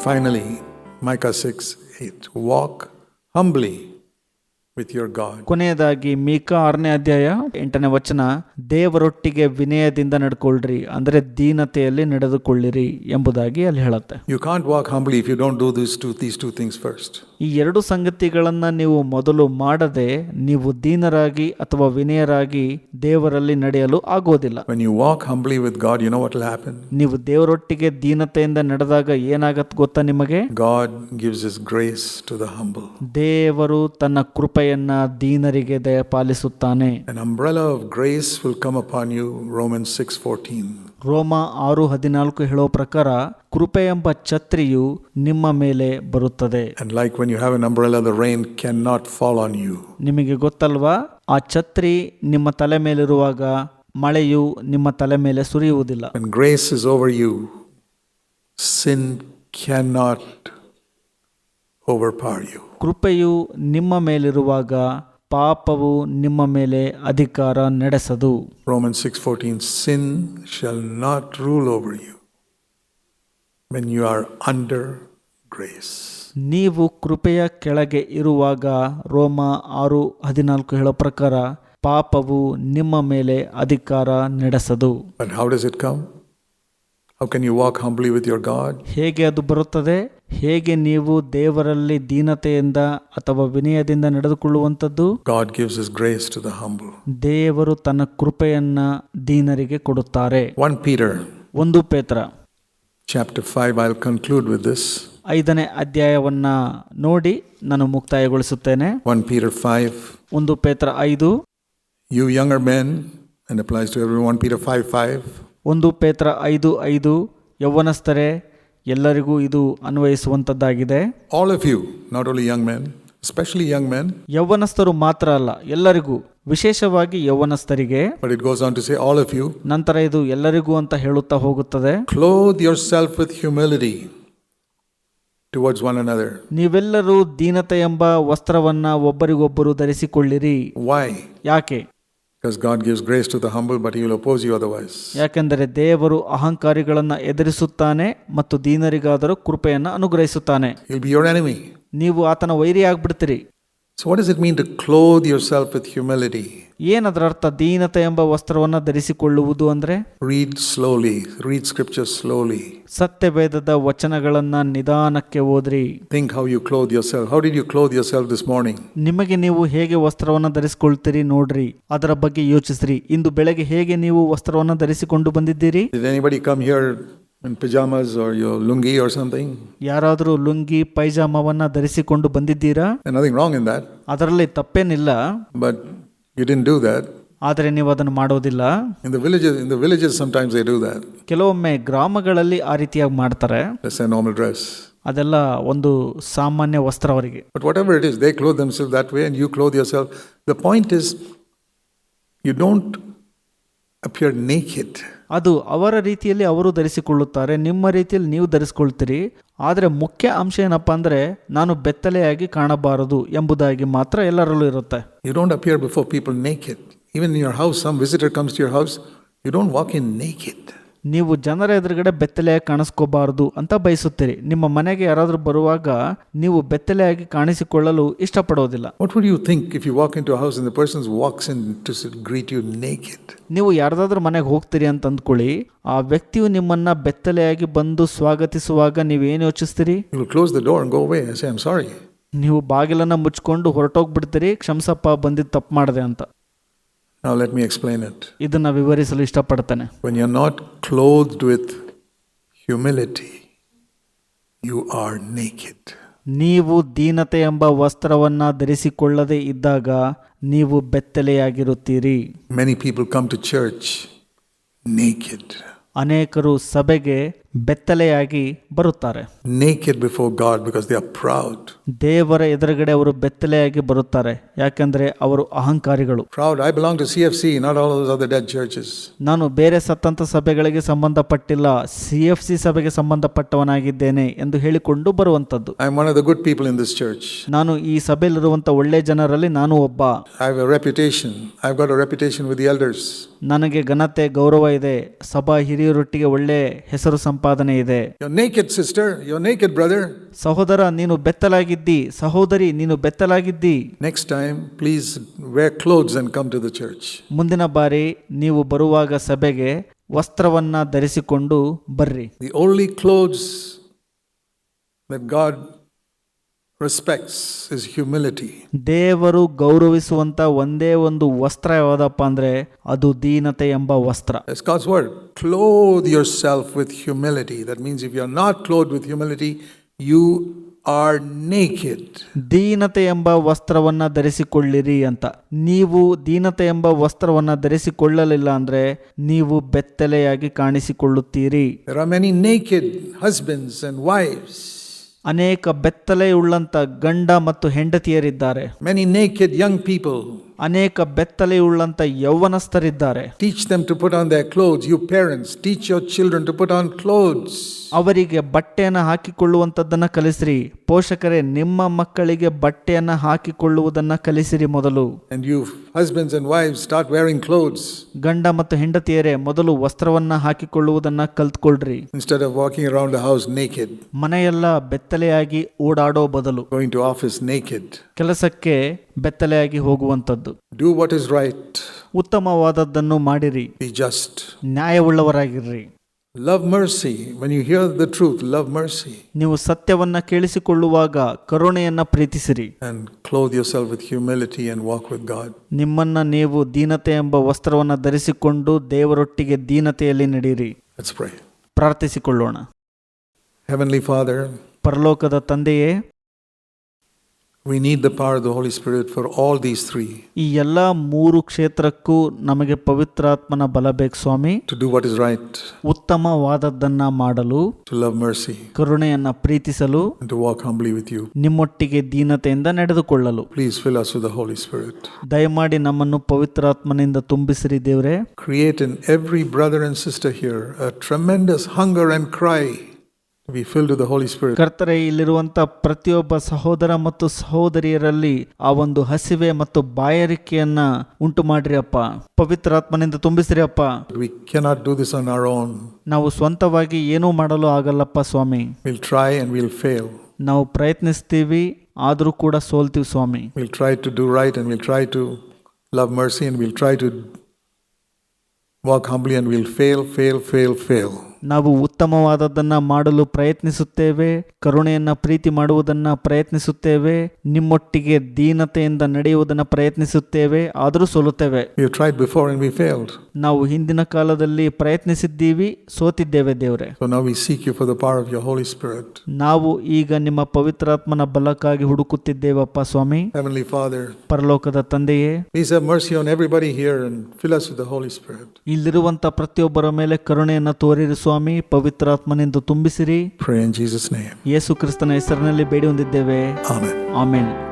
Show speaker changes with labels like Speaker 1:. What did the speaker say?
Speaker 1: Finally, Micah 6 8. Walk humbly with your God.
Speaker 2: ಕೊನೆಯದಾಗಿ ಮೀಕ ಆರನೇ ಅಧ್ಯಾಯ ಎಂಟನೇ ವಚನ ದೇವರೊಟ್ಟಿಗೆ ವಿನಯದಿಂದ ನಡ್ಕೊಳ್ರಿ ಅಂದರೆ ದೀನತೆಯಲ್ಲಿ ನಡೆದುಕೊಳ್ಳಿರಿ ಎಂಬುದಾಗಿ ಅಲ್ಲಿ ಹೇಳುತ್ತೆ
Speaker 1: You can't walk humbly if you don't do these two, these two things first.
Speaker 2: ಈ ಎರಡು ಸಂಗತಿಗಳನ್ನ ನೀವು ಮೊದಲು ಮಾಡದೆ ನೀವು ದೀನರಾಗಿ ಅಥವಾ ವಿನಯರಾಗಿ ದೇವರಲ್ಲಿ ನಡೆಯಲು ಆಗೋದಿಲ್ಲ
Speaker 1: When you walk humbly with God, you know what will happen?
Speaker 2: ನೀವು ದೇವರೊಟ್ಟಿಗೆ ದೀನತೆಯಿಂದ ನಡೆದಾಗ ಏನಾಗತ್ ಗೊತ್ತಾ ನಿಮಗೆ
Speaker 1: God gives His grace to the humble.
Speaker 2: ದೇವರು ತನ್ನ ಕೃಪೆಯನ್ನ ದೀನರಿಗೆ ದಯಪಾಲಿಸುತ್ತಾನೆ
Speaker 1: An umbrella of grace will come upon you, Romans 6:14.
Speaker 2: ರೋಮ ಆರು ಹದಿನಾಲ್ಕು ಹೇಳೋ ಪ್ರಕಾರ ಕೃಪೆ ಎಂಬ ಛತ್ರಿಯು ನಿಮ್ಮ ಮೇಲೆ ಬರುತ್ತದೆ
Speaker 1: And like when you have an umbrella, the rain cannot fall on you.
Speaker 2: ನಿಮಗೆ ಗೊತ್ತಲ್ವಾ ಆ ಛತ್ರಿ ನಿಮ್ಮ ತಲೆ ಮೇಲಿರುವಾಗ ಮಳೆಯು ನಿಮ್ಮ ತಲೆ ಮೇಲೆ ಸುರಿಯುವುದಿಲ್ಲ
Speaker 1: When grace is over you, sin cannot
Speaker 2: ಕೃಪೆಯು ನಿಮ್ಮ ಮೇಲಿರುವಾಗ ಪಾಪವು ನಿಮ್ಮ ಮೇಲೆ ಅಧಿಕಾರ ನಡೆಸದು.
Speaker 1: Roman six fourteen sin shall not rule over you when you are under grace
Speaker 2: ನೀವು ಕೃಪೆಯ ಕೆಳಗೆ ಇರುವಾಗ ರೋಮ ಆರು ಹದಿನಾಲ್ಕು ಹೇಳೋ ಪ್ರಕಾರ ಪಾಪವು ನಿಮ್ಮ ಮೇಲೆ ಅಧಿಕಾರ ನಡೆಸದು.
Speaker 1: How can you walk humbly with your God?
Speaker 2: ಹೇಗೆ ಅದು ಬರುತ್ತದೆ ಹೇಗೆ ನೀವು ದೇವರಲ್ಲಿ ದೀನತೆಯಿಂದ ಅಥವಾ ವಿನಯದಿಂದ ನಡೆದುಕೊಳ್ಳುವಂಥದ್ದು
Speaker 1: God gives his grace to the humble.
Speaker 2: ದೇವರು ತನ್ನ ಕೃಪೆಯನ್ನ ದೀನರಿಗೆ ಕೊಡುತ್ತಾರೆ
Speaker 1: 1 Peter
Speaker 2: ಒಂದು ಪೇತ್ರ
Speaker 1: chapter 5 I'll conclude with this.
Speaker 2: ಐದನೇ ಅಧ್ಯಾಯವನ್ನ ನೋಡಿ ನಾನು ಮುಕ್ತಾಯಗೊಳಿಸುತ್ತೇನೆ
Speaker 1: 1 Peter 5
Speaker 2: ಒಂದು ಪೇತ್ರ ಐದು
Speaker 1: you younger men and applies to everyone 1 Peter 5 5
Speaker 2: ಒಂದು ಪೇತ್ರ ಐದು ಐದು ಯೌವನಸ್ಥರೇ ಎಲ್ಲರಿಗೂ ಇದು ಅನ್ವಯಿಸುವಂತದ್ದಾಗಿದೆ.
Speaker 1: All of you not only young men especially young men.
Speaker 2: ಯೌವನಸ್ಥರು ಮಾತ್ರ ಅಲ್ಲ ಎಲ್ಲರಿಗೂ ವಿಶೇಷವಾಗಿ ಯೌವನಸ್ಥರಿಗೆ.
Speaker 1: But it goes on to say all of you
Speaker 2: ನಂತರ ಇದು ಎಲ್ಲರಿಗೂ ಅಂತ ಹೇಳುತ್ತಾ ಹೋಗುತ್ತದೆ.
Speaker 1: clothe yourself with humility towards one another.
Speaker 2: ನೀವೆಲ್ಲರೂ ದೀನತೆ ಎಂಬ ವಸ್ತ್ರವನ್ನ ಒಬ್ಬರಿಗೊಬ್ಬರು ಧರಿಸಿಕೊಳ್ಳಿರಿ.
Speaker 1: Why?
Speaker 2: ಯಾಕೆ?
Speaker 1: Because god gives grace to the humble but he will oppose you otherwise
Speaker 2: ಯಾಕೆಂದರೆ ದೇವರು ಅಹಂಕಾರಿಗಳನ್ನು ಎದುರಿಸುತ್ತಾನೆ ಮತ್ತು ದೀನರಿಗಾದರೂ ಕೃಪೆಯನ್ನು ಅನುಗ್ರಹಿಸುತ್ತಾನೆ
Speaker 1: he'll be your enemy
Speaker 2: ನೀವು ಆತನ ವೈರಿ ಆಗ್ಬಿಡ್ತೀರಿ
Speaker 1: So what it mean mean to clothe yourself with humility?
Speaker 2: ಏನದರ ಅರ್ಥ ದೀನತೆ ಎಂಬ ವಸ್ತ್ರವನ್ನು ಧರಿಸಿಕೊಳ್ಳುವುದು ಅಂದ್ರೆ?
Speaker 1: Read slowly read scripture slowly
Speaker 2: ಸತ್ಯ ಭೇದದ ವಚನಗಳನ್ನು ನಿಧಾನಕ್ಕೆ ಓದ್ರಿ.
Speaker 1: Think how you clothe yourself how did you clothe yourself this morning
Speaker 2: ನಿಮಗೆ ನೀವು ಹೇಗೆ ವಸ್ತ್ರವನ್ನು ಧರಿಸಿಕೊಳ್ತೀರಿ ನೋಡ್ರಿ. ಅದರ ಬಗ್ಗೆ ಯೋಚಿಸ್ರಿ. ಇಂದು ಬೆಳಗ್ಗೆ ಹೇಗೆ ನೀವು ವಸ್ತ್ರವನ್ನು ಧರಿಸಿಕೊಂಡು ಬಂದಿದ್ದೀರಿ?
Speaker 1: Come here in pajamas or your lungi or something
Speaker 2: ಯಾರಾದರೂ ಲುಂಗಿ ಪೈಜಾಮವನ್ನ ಧರಿಸಿಕೊಂಡು ಬಂದಿದ್ದೀರಾ
Speaker 1: and nothing wrong in that
Speaker 2: ಅದರಲ್ಲಿ ತಪ್ಪೇನಿಲ್ಲ
Speaker 1: but you didn't do that
Speaker 2: ಆದರೆ ನೀವು ಅದನ್ನು ಮಾಡೋದಿಲ್ಲ
Speaker 1: in the villages in the villages sometimes they do that
Speaker 2: ಕೆಲವೊಮ್ಮೆ ಗ್ರಾಮಗಳಲ್ಲಿ ಆ ರೀತಿಯಾಗಿ ಮಾಡ್ತಾರೆ
Speaker 1: that's their normal dress
Speaker 2: ಅದೆಲ್ಲ ಒಂದು ಸಾಮಾನ್ಯ ವಸ್ತ್ರ ಅವರಿಗೆ
Speaker 1: but whatever it is they clothe themselves that way and you clothe yourself the point is you don't appear naked
Speaker 2: ಅದು ಅವರ ರೀತಿಯಲ್ಲಿ ಅವರು ಧರಿಸಿಕೊಳ್ಳುತ್ತಾರೆ. ನಿಮ್ಮ ರೀತಿಯಲ್ಲಿ ನೀವು ಧರಿಸಿಕೊಳ್ತೀರಿ ಆದರೆ ಮುಖ್ಯ ಅಂಶ ಏನಪ್ಪ ಅಂದರೆ ನಾನು ಬೆತ್ತಲೆಯಾಗಿ ಕಾಣಬಾರದು ಎಂಬುದಾಗಿ ಮಾತ್ರ ಎಲ್ಲರಲ್ಲೂ ಇರುತ್ತೆ.
Speaker 1: You don't appear before people naked it even your house some visitor comes your house you don't walk in it
Speaker 2: ನೀವು ಜನರ ಎದುರುಗಡೆ ಬೆತ್ತಲೆಯಾಗಿ ಕಾಣಿಸ್ಕೋಬಾರದು ಅಂತ ಬಯಸುತ್ತೀರಿ. ನಿಮ್ಮ ಮನೆಗೆ ಯಾರಾದರೂ ಬರುವಾಗ ನೀವು ಬೆತ್ತಲೆಯಾಗಿ ಕಾಣಿಸಿಕೊಳ್ಳಲು ಇಷ್ಟಪಡೋದಿಲ್ಲ.
Speaker 1: What would you think if you walk into a house and the person walks in to s- greet you naked?
Speaker 2: ನೀವು ಯಾರ್ದಾದ್ರೂ ಮನೆಗೆ ಹೋಗ್ತೀರಿ ಅಂತ ಅಂದ್ಕೊಳ್ಳಿ ಆ ವ್ಯಕ್ತಿಯು ನಿಮ್ಮನ್ನ ಬೆತ್ತಲೆಯಾಗಿ ಬಂದು ಸ್ವಾಗತಿಸುವಾಗ ನೀವೇನು ಯೋಚಿಸ್ತೀರಿ?
Speaker 1: You will close the door and go away and say i'm sorry.
Speaker 2: ನೀವು ಬಾಗಿಲನ್ನ ಮುಚ್ಕೊಂಡು ಹೊರಟೋಗ್ಬಿಡ್ತೀರಿ. ಕ್ಷಮಸಪ್ಪ ಬಂದಿದ್ದು ತಪ್ಪು ಮಾಡಿದೆ ಅಂತ.
Speaker 1: Now let me explain it
Speaker 2: ಇದನ್ನ ವಿವರಿಸಲು ಇಷ್ಟಪಡ್ತೇನೆ
Speaker 1: when you are not clothed with humility you are naked
Speaker 2: ನೀವು ದೀನತೆ ಎಂಬ ವಸ್ತ್ರವನ್ನ ಧರಿಸಿಕೊಳ್ಳದೆ ಇದ್ದಾಗ ನೀವು ಬೆತ್ತಲೆಯಾಗಿರುತ್ತೀರಿ
Speaker 1: Many people come to church naked,
Speaker 2: ಅನೇಕರು ಸಭೆಗೆ ಬೆತ್ತಲೆಯಾಗಿ ಬರುತ್ತಾರೆ.
Speaker 1: Naked before God because they are proud
Speaker 2: ದೇವರ ಎದುರುಗಡೆ ಅವರು ಬೆತ್ತಲೆಯಾಗಿ ಬರುತ್ತಾರೆ. ಯಾಕಂದ್ರೆ ಅವರು ಅಹಂಕಾರಿಗಳು.
Speaker 1: Proud I belong to C F C not all those are the dead churches
Speaker 2: ನಾನು ಬೇರೆ ಸತ್ತಂತ ಸಭೆಗಳಿಗೆ ಸಂಬಂಧಪಟ್ಟಿಲ್ಲ. ಸಿ ಎಫ್ ಸಿ ಸಭೆಗೆ ಸಂಬಂಧಪಟ್ಟವನಾಗಿದ್ದೇನೆ ಎಂದು ಹೇಳಿಕೊಂಡು ಬರುವಂತದ್ದು
Speaker 1: I am one of the good people in this church
Speaker 2: ನಾನು ಈ ಸಭೆಯಲ್ಲಿರುವಂತ ಒಳ್ಳೆ ಜನರಲ್ಲಿ ನಾನು ಒಬ್ಬ.
Speaker 1: I have a reputation I got a reputation with the elders
Speaker 2: ನನಗೆ ಘನತೆ ಗೌರವ ಇದೆ. ಸಭಾ ಹಿರಿಯರೊಟ್ಟಿಗೆ ಒಳ್ಳೆ ಹೆಸರು ಸಂ ಸಂಪಾದನೆ ಇದೆ.
Speaker 1: ಸಿಸ್ಟರ್
Speaker 2: ಸಹೋದರ ನೀನು ಬೆತ್ತಲಾಗಿದ್ದಿ. ಸಹೋದರಿ ನೀನು ಬೆತ್ತಲಾಗಿದ್ದಿ.
Speaker 1: Next time please wear clothes and come to the church
Speaker 2: ಮುಂದಿನ ಬಾರಿ ನೀವು ಬರುವಾಗ ಸಭೆಗೆ ವಸ್ತ್ರವನ್ನ ಧರಿಸಿಕೊಂಡು ಬರ್ರಿ.
Speaker 1: The only clothes that God
Speaker 2: ದೇವರು ಗೌರವಿಸುವಂತ ಒಂದೇ ಒಂದು ವಸ್ತ್ರ ಯಾವುದಪ್ಪ ಅಂದ್ರೆ ಅದು ದೀನತೆ ಎಂಬ ವಸ್ತ್ರ
Speaker 1: That's God's word. Clothe yourself with humility. That means if you're not clothed with humility, you are naked.
Speaker 2: ದೀನತೆ ಎಂಬ ವಸ್ತ್ರವನ್ನ ಧರಿಸಿಕೊಳ್ಳಿರಿ ಅಂತ ನೀವು ದೀನತೆ ಎಂಬ ವಸ್ತ್ರವನ್ನ ಧರಿಸಿಕೊಳ್ಳಲಿಲ್ಲ ಅಂದ್ರೆ ನೀವು ಬೆತ್ತಲೆಯಾಗಿ ಕಾಣಿಸಿಕೊಳ್ಳುತ್ತೀರಿ
Speaker 1: There are many naked husbands and wives,
Speaker 2: ಅನೇಕ ಬೆತ್ತಲೆಯುಳ್ಳಂತ ಗಂಡ ಮತ್ತು ಹೆಂಡತಿಯರಿದ್ದಾರೆ
Speaker 1: ಮೆನಿ ನೇಕೆಡ್ ಯಂಗ್ people.
Speaker 2: ಅನೇಕ ಬೆತ್ತಲೆಯುಳ್ಳಂಥ ಯೌವನಸ್ಥರಿದ್ದಾರೆ.
Speaker 1: Teach them to put on their clothes you parents teach your children to put on clothes
Speaker 2: ಅವರಿಗೆ ಬಟ್ಟೆಯನ್ನು ಹಾಕಿಕೊಳ್ಳುವಂಥದ್ದನ್ನು ಕಲಿಸ್ರಿ. ಪೋಷಕರೇ ನಿಮ್ಮ ಮಕ್ಕಳಿಗೆ ಬಟ್ಟೆಯನ್ನು ಹಾಕಿಕೊಳ್ಳುವುದನ್ನು ಕಲಿಸಿರಿ ಮೊದಲು.
Speaker 1: You husbands and wife start wearing clothes
Speaker 2: ಗಂಡ ಮತ್ತು ಹೆಂಡತಿಯರೇ ಮೊದಲು ವಸ್ತ್ರವನ್ನು ಹಾಕಿಕೊಳ್ಳುವುದನ್ನು ಕಲ್ತ್ಕೊಳ್ಳ್ರಿ
Speaker 1: instead walking around house naked
Speaker 2: ಮನೆಯೆಲ್ಲ ಬೆತ್ತಲೆಯಾಗಿ ಓಡಾಡೋ ಬದಲು.
Speaker 1: ಗೋಯಿಂಗ್ ಟು ಆಫೀಸ್ ನೇಕೆಡ್
Speaker 2: ಕೆಲಸಕ್ಕೆ ಬೆತ್ತಲೆಯಾಗಿ ಹೋಗುವಂಥದ್ದು.
Speaker 1: ಡೂ ವಾಟ್ ಇಸ್ ರೈಟ್
Speaker 2: ಉತ್ತಮವಾದದ್ದನ್ನು ಮಾಡಿರಿ.
Speaker 1: Be just
Speaker 2: ನ್ಯಾಯವುಳ್ಳವರಾಗಿರ್ರಿ.
Speaker 1: Love mercy when you hear the truth love mercy
Speaker 2: ನೀವು ಸತ್ಯವನ್ನ ಕೇಳಿಸಿಕೊಳ್ಳುವಾಗ ಕರುಣೆಯನ್ನ ಪ್ರೀತಿಸಿರಿ.
Speaker 1: And clothe yourself with humility and walk with God
Speaker 2: ನಿಮ್ಮನ್ನ ನೀವು ದೀನತೆ ಎಂಬ ವಸ್ತ್ರವನ್ನ ಧರಿಸಿಕೊಂಡು ದೇವರೊಟ್ಟಿಗೆ ದೀನತೆಯಲ್ಲಿ ನಡೆಯಿರಿ. ಪ್ರಾರ್ಥಿಸಿಕೊಳ್ಳೋಣ.
Speaker 1: ಹೆವನ್ಲಿ ಫಾದರ್
Speaker 2: ಪರಲೋಕದ ತಂದೆಯೇ
Speaker 1: we need the power of the Holy Spirit for all these three
Speaker 2: ಈ ಎಲ್ಲ ಮೂರು ಕ್ಷೇತ್ರಕ್ಕೂ ನಮಗೆ ಪವಿತ್ರಾತ್ಮನ ಬಲ ಬೇಕು ಸ್ವಾಮಿ
Speaker 1: to do what is right,
Speaker 2: ಉತ್ತಮವಾದದ್ದನ್ನ ಮಾಡಲು
Speaker 1: to love mercy,
Speaker 2: ಕರುಣೆಯನ್ನ ಪ್ರೀತಿಸಲು
Speaker 1: and to walk humbly with you.
Speaker 2: ನಿಮ್ಮೊಟ್ಟಿಗೆ ದೀನತೆಯಿಂದ ನಡೆದುಕೊಳ್ಳಲು
Speaker 1: Please fill us with the Holy Spirit.
Speaker 2: ದಯಮಾಡಿ ನಮ್ಮನ್ನು ಪವಿತ್ರಾತ್ಮನಿಂದ ತುಂಬಿಸಿರಿ ದೇವ್ರೆ
Speaker 1: Create in every brother and sister here a tremendous hunger and cry
Speaker 2: ಕರ್ತರೆ ಇಲ್ಲಿರುವಂತ ಪ್ರತಿಯೊಬ್ಬ ಸಹೋದರ ಮತ್ತು ಸಹೋದರಿಯರಲ್ಲಿ ಆ ಒಂದು ಹಸಿವೆ ಮತ್ತು ಬಾಯಾರಿಕೆಯನ್ನ ಉಂಟು ಮಾಡ್ರಿ ಅಪ್ಪ. ಪವಿತ್ರ ಆತ್ಮನಿಂದ ತುಂಬಿಸ್ರಿ ಅಪ್ಪ.
Speaker 1: We cannot do this on our own
Speaker 2: ನಾವು ಸ್ವಂತವಾಗಿ ಏನೂ ಮಾಡಲು ಆಗಲ್ಲಪ್ಪ ಸ್ವಾಮಿ.
Speaker 1: Will try and will fail
Speaker 2: ನಾವು ಪ್ರಯತ್ನಿಸ್ತೀವಿ ಆದರೂ ಕೂಡ ಸೋಲ್ತೀವಿ ಸ್ವಾಮಿ.
Speaker 1: Will try to do right and will try to love mercy and will try to walk humbly and will fail fail fail fail
Speaker 2: ನಾವು ಉತ್ತಮವಾದದ್ದನ್ನ ಮಾಡಲು ಪ್ರಯತ್ನಿಸುತ್ತೇವೆ ಕರುಣೆಯನ್ನು ಪ್ರೀತಿ ಮಾಡುವುದನ್ನ ಪ್ರಯತ್ನಿಸುತ್ತೇವೆ ನಿಮ್ಮೊಟ್ಟಿಗೆ ದೀನತೆಯಿಂದ ನಡೆಯುವುದನ್ನ ಪ್ರಯತ್ನಿಸುತ್ತೇವೆ ಆದರೂ ಸೋಲುತ್ತೇವೆ. ನಾವು ಹಿಂದಿನ ಕಾಲದಲ್ಲಿ ಪ್ರಯತ್ನಿಸಿದ್ದೀವಿ ಸೋತಿದ್ದೇವೆ ದೇವರೇ. ನಾವು ಈಗ ನಿಮ್ಮ ಪವಿತ್ರಾತ್ಮನ ಬಲಕ್ಕಾಗಿ ಹುಡುಕುತ್ತಿದ್ದೇವಪ್ಪ ಸ್ವಾಮಿ. ಪರಲೋಕದ ತಂದೆಯೇ.
Speaker 1: please have mercy on everybody here and fill us with the Holy Spirit.
Speaker 2: ಇಲ್ಲಿರುವಂತ ಪ್ರತಿಯೊಬ್ಬರ ಮೇಲೆ ಕರುಣೆಯನ್ನು ತೋರಿರಿ ಸ್ವಾಮಿ ಪವಿತ್ರಾತ್ಮನಿಂದ ತುಂಬಿಸಿರಿ. ಯೇಸು ಕ್ರಿಸ್ತನ ಹೆಸರಿನಲ್ಲಿ ಬೇಡಿ ಹೊಂದಿದ್ದೇವೆ
Speaker 1: ಆಮೇಲೆ
Speaker 2: ಆಮೇನ್.